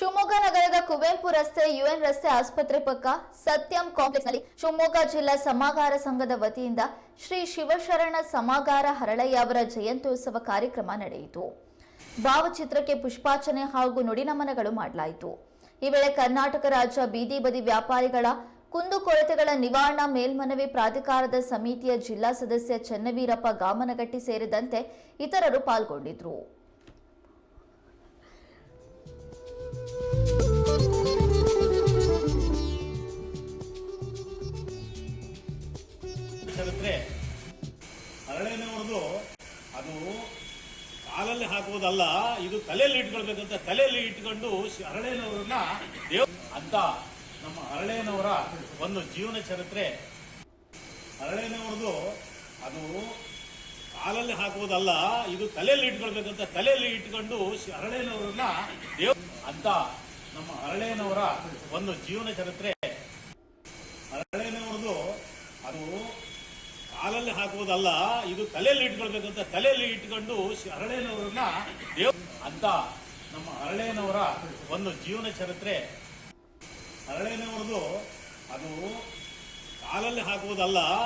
ಶಿವಮೊಗ್ಗ ನಗರದ ಕುವೆಂಪು ರಸ್ತೆ, ಯುಎನ್ ರಸ್ತೆ ಆಸ್ಪತ್ರೆ ಪಕ್ಕ ಸತ್ಯಂ ಕಾಂಪ್ಲೆಕ್ಸ್ನಲ್ಲಿ ಶಿವಮೊಗ್ಗ ಜಿಲ್ಲಾ ಸಮಾಗಾರ ಸಂಘದ ವತಿಯಿಂದ ಶ್ರೀ ಶಿವಶರಣ ಸಮಾಗಾರ ಹರಳಯ್ಯ ಅವರ ಜಯಂತ್ಯೋತ್ಸವ ಕಾರ್ಯಕ್ರಮ ನಡೆಯಿತು. ಭಾವಚಿತ್ರಕ್ಕೆ ಪುಷ್ಪಾರ್ಚನೆ ಹಾಗೂ ನುಡಿನಮನಗಳು ಮಾಡಲಾಯಿತು. ಈ ವೇಳೆ ಕರ್ನಾಟಕ ರಾಜ್ಯ ಬೀದಿ ಬದಿ ವ್ಯಾಪಾರಿಗಳ ಕುಂದುಕೊರತೆಗಳ ನಿವಾರಣಾ ಮೇಲ್ಮನವಿ ಪ್ರಾಧಿಕಾರದ ಸಮಿತಿಯ ಜಿಲ್ಲಾ ಸದಸ್ಯ ಚನ್ನವೀರಪ್ಪ ಗಾಮನಗಟ್ಟಿ ಸೇರಿದಂತೆ ಇತರರು ಪಾಲ್ಗೊಂಡಿದ್ರು ಚರಿತ್ರೆ ಹೊಡೆದು ಅದು ಕಾಲಲ್ಲಿ ಹಾಕುವುದಲ್ಲ, ಇದು ತಲೆಯಲ್ಲಿ ಇಟ್ಕೊಳ್ಬೇಕಂತ ತಲೆಯಲ್ಲಿ ಇಟ್ಕೊಂಡು ಹರಳೆನವರನ್ನ ದೇವ್ ಅಂತ ನಮ್ಮ ಹರಳೆನವರ ಒಂದು ಜೀವನ ಚರಿತ್ರೆ. ಹರಳೆನವರದು ಅದು ಕಾಲಲ್ಲಿ ಹಾಕುವುದಲ್ಲ, ಇದು ತಲೆಯಲ್ಲಿ ಇಟ್ಕೊಳ್ಬೇಕಂತ ತಲೆಯಲ್ಲಿ ಇಟ್ಕೊಂಡು ಹರಳೆನವರನ್ನ ದೇವ್ ಅಂತ ನಮ್ಮ ಹರಳೆನವರ ಒಂದು ಜೀವನ ಚರಿತ್ರೆ. ಹರಳೆನವರದು ಅದು ಕಾಲಲ್ಲಿ ಹಾಕುವುದಲ್ಲ, ಇದು ತಲೆಯಲ್ಲಿ ಇಟ್ಕೊಳ್ಬೇಕಂತ ತಲೆಯಲ್ಲಿ ಇಟ್ಕೊಂಡು ಅರಳೇನವರನ್ನ ಅಂತ ನಮ್ಮ ಅರಳೇನವರ ಒಂದು ಜೀವನ ಚರಿತ್ರೆ. ಅರಳೆಯನವರದು ಅದು ಕಾಲಲ್ಲಿ ಹಾಕುವುದಲ್ಲ